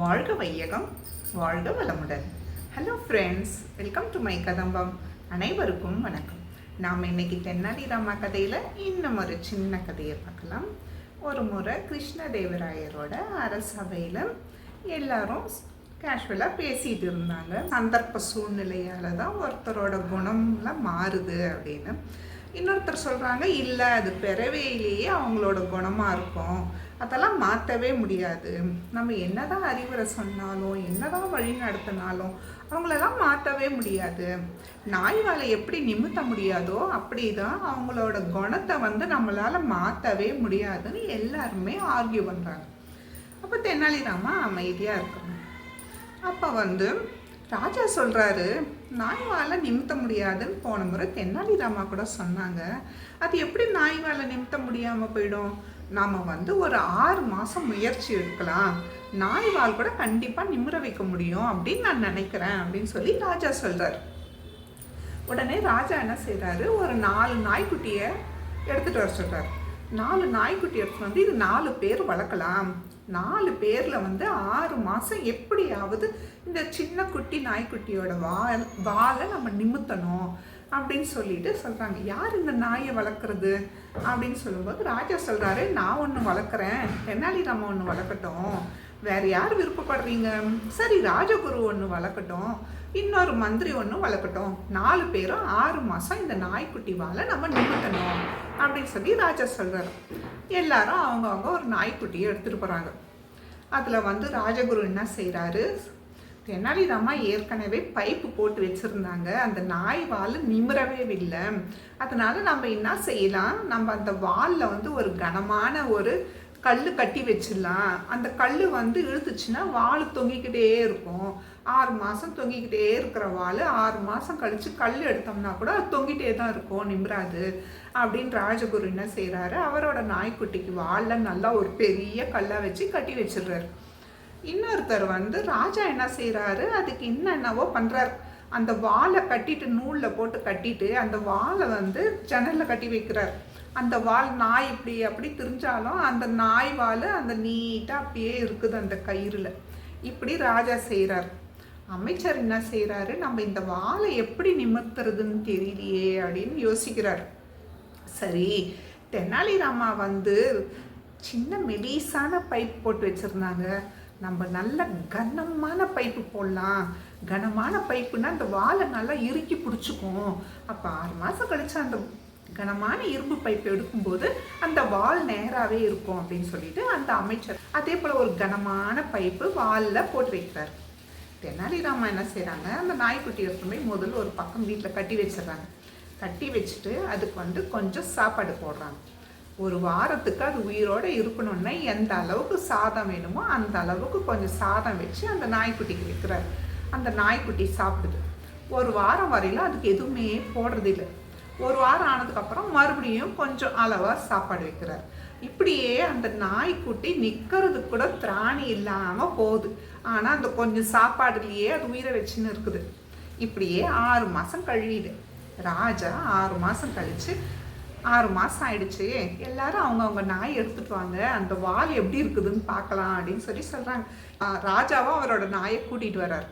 வாழ்க வையகம் வாழ்க வளமுடன். Hello friends welcome to my Kadambam. அனைவருக்கும் வணக்கம். நாம் இன்னைக்கு தென்னாலிராமா கதையில் இன்னும் ஒரு சின்ன கதையை பார்க்கலாம். ஒரு முறை கிருஷ்ணதேவராயரோட அரசபையில் எல்லாரும் கேஷுவலாக பேசிகிட்டு இருந்தாங்க. சந்தர்ப்ப சூழ்நிலையால் தான் ஒருத்தரோட குணம்லாம் மாறுது அப்படின்னு. இன்னொருத்தர் சொல்கிறாங்க இல்லை அது பிறவையிலேயே அவங்களோட குணமாக இருக்கும். அதெல்லாம் மாற்றவே முடியாது. நம்ம என்னதான் அறிவுரை சொன்னாலும் என்னதான் வழி நடத்தினாலும் அவங்களெல்லாம் மாற்றவே முடியாது. நாய் எப்படி நிமித்த முடியாதோ அப்படி தான் அவங்களோட குணத்தை வந்து நம்மளால் மாற்றவே முடியாதுன்னு எல்லாருமே ஆர்கியூ பண்ணுறாங்க அப்போ தெனாலிராமா அமைதியாக இருக்கணும். அப்போ வந்து ராஜா சொல்கிறாரு நாய் வாழை நிமித்த முடியாதுன்னு போன முறை தென்னாலிராமா கூட சொன்னாங்க. அது எப்படி நாய் வாழை நிமித்த முடியாமல் போயிடும்? நாம் வந்து ஒரு ஆறு மாதம் முயற்சி எடுக்கலாம். நாய் வால் கூட கண்டிப்பாக நிமிர வைக்க முடியும் அப்படின்னு நான் நினைக்கிறேன் அப்படின்னு சொல்லி ராஜா சொல்கிறார் உடனே ராஜா என்ன செய்கிறாரு ஒரு நாலு நாய்க்குட்டியை எடுத்துகிட்டு வர சொல்கிறார் நாலு நாய்க்குட்டி எடுத்துகிட்டு வந்து இது நாலு பேர் வளர்க்கலாம். நாலு பேரில் வந்து ஆறு மாதம் எப்படியாவது இந்த சின்ன குட்டி நாய்க்குட்டியோட வால் வாலை நம்ம நிமித்தணும் அப்படின்னு சொல்லிட்டு சொல்கிறாங்க யார் இந்த நாயை வளர்க்குறது அப்படின்னு சொல்லும்போது ராஜா சொல்கிறாரு நான் ஒன்று வளர்க்குறேன். தென்னாலிராம ஒன்று வளர்க்கட்டும். வேறு யார் விருப்பப்படுறீங்க? சரி ராஜகுரு ஒன்று வளர்க்கட்டும். இன்னொரு மந்திரி ஒன்று வளர்க்கட்டும். நாலு பேரும் ஆறு மாதம் இந்த நாய்க்குட்டி வாழை நம்ம நிமித்தணும் அப்படின்னு சொல்லி ராஜா சொல்கிறார் எல்லாரும் அவங்கவுங்க ஒரு நாய்க்குட்டியை எடுத்துகிட்டு போகிறாங்க அதில் வந்து ராஜகுரு என்ன செய்கிறாரு தெனாலிராமா ஏற்கனவே பைப்பு போட்டு வச்சுருந்தாங்க. அந்த நாய் வால் நிமிரவே இல்லை. அதனால் நம்ம என்ன செய்யலாம்? நம்ம அந்த வாலில் வந்து ஒரு கனமான ஒரு கல் கட்டி வச்சிடலாம். அந்த கல் வந்து இழுத்துச்சுன்னா வாள் தொங்கிக்கிட்டே இருக்கும். ஆறு மாதம் தொங்கிக்கிட்டே இருக்கிற வாள் ஆறு மாதம் கழித்து கல் எடுத்தோம்னா கூட அது தொங்கிட்டே தான் இருக்கும் நிம்ராது. அப்படின்னு ராஜகுரு என்ன செய்கிறாரு அவரோட நாய்க்குட்டிக்கு வாலில் நல்லா ஒரு பெரிய கல்லை வச்சு கட்டி வச்சிடுறாரு. இன்னொருத்தர் வந்து ராஜா என்ன செய்கிறாரு அதுக்கு என்னென்னவோ பண்ணுறாரு அந்த வாலை கட்டிட்டு நூலில் போட்டு கட்டிட்டு அந்த வாலை வந்து ஜன்னலில் கட்டி வைக்கிறார். அந்த வால் நாய் இப்படி அப்படி திரிஞ்சாலும் அந்த நாய் வால் அந்த நீட்டாக அப்படியே இருக்குது அந்த கயிறில். இப்படி ராஜா செய்கிறார் அமைச்சர் என்ன செய்கிறாரு நம்ம இந்த வாலை எப்படி நிமித்துறதுன்னு தெரியலையே அப்படின்னு யோசிக்கிறார். சரி தெனாலிராமா வந்து சின்ன மெலிசான பைப் போட்டு வச்சுருந்தாங்க. நம்ம நல்ல கனமான பைப்பு போடலாம். கனமான பைப்புனா அந்த வாலை நல்லா இறுக்கி பிடிச்சிக்கும். அப்போ ஆறு மாதம் கழிச்சு அந்த கனமான இரும்பு பைப் எடுக்கும்போது அந்த வால் நேராகவே இருக்கும் அப்படின்னு சொல்லிட்டு அந்த அமைச்சர் அதே போல் ஒரு கனமான பைப்பு வாலில் போட்டு வைக்கிறார். தெனாலிராமா என்ன செய்கிறாங்க அந்த நாய்க்குட்டி போய் முதல்ல ஒரு பக்கம் வீட்டில் கட்டி வச்சிடுறாங்க. கட்டி வச்சுட்டு அதுக்கு வந்து கொஞ்சம் சாப்பாடு போடுறாங்க. ஒரு வாரத்துக்கு அது உயிரோடு இருக்கணும்னா எந்த அளவுக்கு சாதம் வேணுமோ அந்த அளவுக்கு கொஞ்சம் சாதம் வச்சு அந்த நாய்க்குட்டிக்கு வைக்கிறார். அந்த நாய்க்குட்டி சாப்பிடுது. ஒரு வாரம் வரையிலும் அதுக்கு எதுவுமே போடுறதில்லை. ஒரு வாரம் ஆனதுக்கப்புறம் மறுபடியும் கொஞ்சம் அளவாக சாப்பாடு வைக்கிறார். இப்படியே அந்த நாய்க்குட்டி நிற்கிறதுக்கு கூட திராணி இல்லாமல் போகுது. ஆனால் அந்த கொஞ்சம் சாப்பாடுலேயே அது உயிரை வச்சுன்னு இருக்குது. இப்படியே ஆறு மாதம் கழியுது. ராஜா ஆறு மாதம் கழித்து ஆறு மாதம் ஆயிடுச்சு. எல்லாரும் அவங்கவுங்க நாய் எடுத்துட்டு வாங்க அந்த வால் எப்படி இருக்குதுன்னு பார்க்கலாம் அப்படின்னு சொல்லி சொல்கிறாங்க ராஜாவும் அவரோட நாயை கூட்டிகிட்டு வர்றாரு.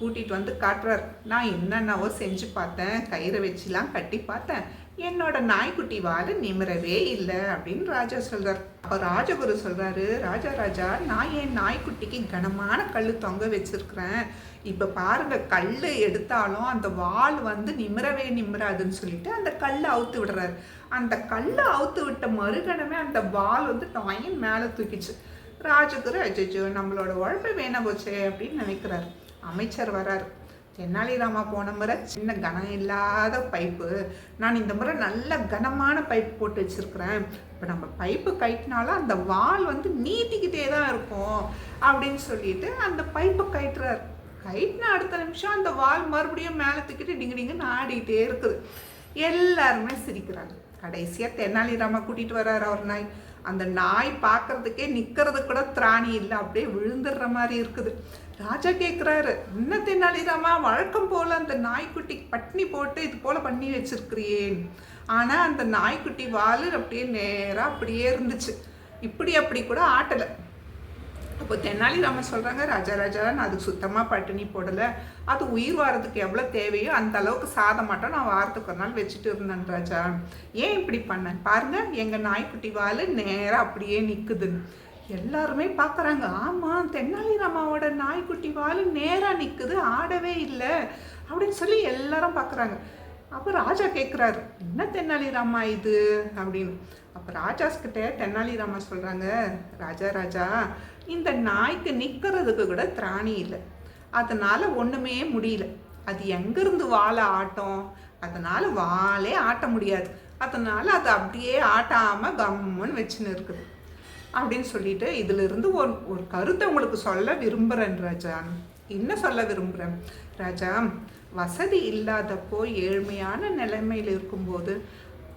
கூட்டிகிட்டு வந்து காட்டுறார். நான் என்னென்னவோ செஞ்சு பார்த்தேன். கயிறை வச்சுலாம் கட்டி பார்த்தேன். என்னோட நாய்க்குட்டி வால் நிமிரவே இல்லை அப்படின்னு ராஜா சொல்கிறார் அப்போ ராஜகுரு சொல்கிறாரு ராஜா ராஜா நான் என் நாய்க்குட்டிக்கு கனமான கல் தொங்க வச்சுருக்கிறேன். இப்போ பாருங்கள் கல் எடுத்தாலும் அந்த வால் வந்து நிமிரவே நிமிராதுன்னு சொல்லிட்டு அந்த கல்லை அவுத்து விடுறாரு. அந்த கல்லை அவுத்து விட்ட மறுகணமே அந்த வால் வந்து டாயின் மேலே தூக்கிச்சு. ராஜகுரு அஜய்ஜோ நம்மளோட உழைப்பு வேணா போச்சே அப்படின்னு நினைக்கிறாரு. அமைச்சர் வரார். தென்னாலிராமா போன முறை சின்ன கனம் இல்லாத பைப்பு. நான் இந்த முறை நல்ல கனமான பைப் போட்டு வச்சுருக்குறேன். இப்போ நம்ம பைப்பு கட்டினாலும் அந்த வால் வந்து நீட்டிக்கிட்டே தான் இருக்கும் அப்படின்னு சொல்லிட்டு அந்த பைப்பை கட்டுறார் கைட்டின அடுத்த நிமிஷம் அந்த வால் மறுபடியும் மேலே தூக்கிட்டு டிங்கு டிங்குன்னு ஆடிக்கிட்டே இருக்குது. எல்லாருமே சிரிக்கிறாங்க. கடைசியாக தென்னாலிராமா கூட்டிகிட்டு வர்றார் அவர் நாய் அந்த நாய் பார்க்கறதுக்கே நிற்கிறது கூட திராணி இல்லை அப்படியே விழுந்துடுற மாதிரி இருக்குது. ராஜா கேட்குறாரு இன்ன தென்னாலிராமா வழக்கம் போல் அந்த நாய்க்குட்டி பட்னி போட்டு இது போல் பண்ணி வச்சிருக்கிறியேன் ஆனால் அந்த நாய்க்குட்டி வால் அப்படியே நேராக அப்படியே இருந்துச்சு. இப்படி அப்படி கூட ஆட்டலை. அப்போ தெனாலிராமன் சொல்கிறாங்க ராஜா ராஜா நான் அதுக்கு சுத்தமாக பட்டினி போடலை. அது உயிர் வாரத்துக்கு எவ்வளோ தேவையோ அந்த அளவுக்கு சாதம் மட்டும் நான் வாரத்துக்கு ஒரு நாள் வச்சுட்டு இருந்தேன் ராஜா. ஏன் இப்படி பண்ணேன்? பாருங்கள் எங்கள் நாய்க்குட்டி வால் நேராக அப்படியே நிற்குதுன்னு எல்லாருமே பார்க்குறாங்க ஆமாம் தென்னாலிராமாவோட நாய்க்குட்டி வால் நேராக நிற்குது ஆடவே இல்லை அப்படின்னு சொல்லி எல்லாரும் பார்க்குறாங்க அப்போ ராஜா கேட்குறாரு என்ன தென்னாலிராமா இது? அப்படின்னு. அப்போ ராஜாஸ்கிட்ட தென்னாலிராமா சொல்கிறாங்க ராஜா ராஜா இந்த நாய்க்கு நிற்கிறதுக்கு கூட திராணி இல்லை. அதனால் ஒன்றுமே முடியல. அது எங்கேருந்து வாழை ஆட்டம்? அதனால் வாழே ஆட்ட முடியாது. அதனால் அது அப்படியே ஆட்டாமல் கம்முன்னு வச்சுன்னு இருக்குது. அப்படின்னு சொல்லிட்டு இதிலிருந்து ஒரு ஒரு கருத்தை உங்களுக்கு சொல்ல விரும்புகிறேன் ராஜா. என்ன சொல்ல விரும்புகிறேன் ராஜா வசதி இல்லாதப்போ ஏழ்மையான நிலைமையில் இருக்கும்போது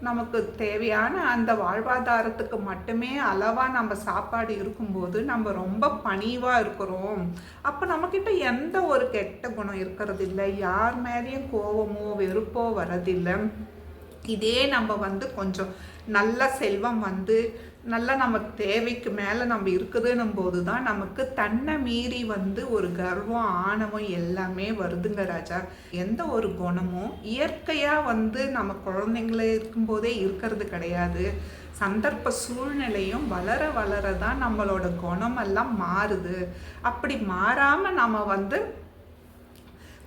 நமக்கு தேவையான அந்த வாழ்வாதாரத்துக்கு மட்டுமே அளவாக நம்ம சாப்பாடு இருக்கும்போது நம்ம ரொம்ப பணிவாக இருக்கிறோம். அப்போ நம்மக்கிட்ட எந்த ஒரு கெட்ட குணம் இருக்கிறது இல்லை யார் மேலேயும் கோபமோ வெறுப்போ வரதில்லை இதே நம்ம வந்து கொஞ்சம் நல்ல செல்வம் வந்து நல்லா நமக்கு தேவைக்கு மேலே நம்ம இருக்குதுன்னும் போது தான் நமக்கு தன்னை மீறி வந்து ஒரு கர்வம் ஆணவம் எல்லாமே வருதுங்க ராஜா. எந்த ஒரு குணமும் இயற்கையாக வந்து நம்ம குழந்தைங்களே இருக்கும்போதே இருக்கிறது கிடையாது. சந்தர்ப்ப சூழ்நிலையும் வளர வளர தான் நம்மளோட குணமெல்லாம் மாறுது. அப்படி மாறாமல் நம்ம வந்து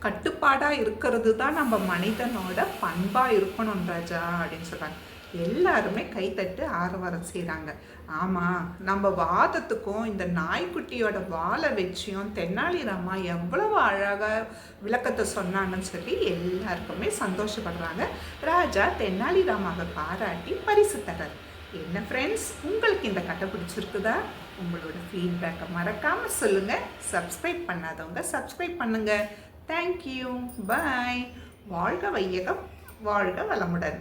கட்டுப்பாடாக இருக்கிறது தான் நம்ம மனிதனோட பண்பாக இருக்கணும் ராஜா அப்படின்னு சொல்கிறாங்க எல்லாருமே கைத்தட்டு ஆரவாரம் செய்கிறாங்க ஆமாம் நம்ம வாதத்துக்கும் இந்த நாய்க்குட்டியோட வாழை வச்சியும் தென்னாலிராமா எவ்வளவு அழகாக விளக்கத்தை சொன்னாங்கன்னு சொல்லி எல்லாருக்குமே சந்தோஷப்படுறாங்க. ராஜா தென்னாலிராமாவை பாராட்டி பரிசு தரார். என்ன ஃப்ரெண்ட்ஸ் உங்களுக்கு இந்த கட்டை பிடிச்சிருக்குதா? உங்களோட ஃபீட்பேக்கை மறக்காமல் சொல்லுங்கள் சப்ஸ்கிரைப் பண்ணாதவங்க சப்ஸ்கிரைப் பண்ணுங்கள் தேங்க்யூ பாய் வாழ்க வையகம் வாழ்க வளமுடன்.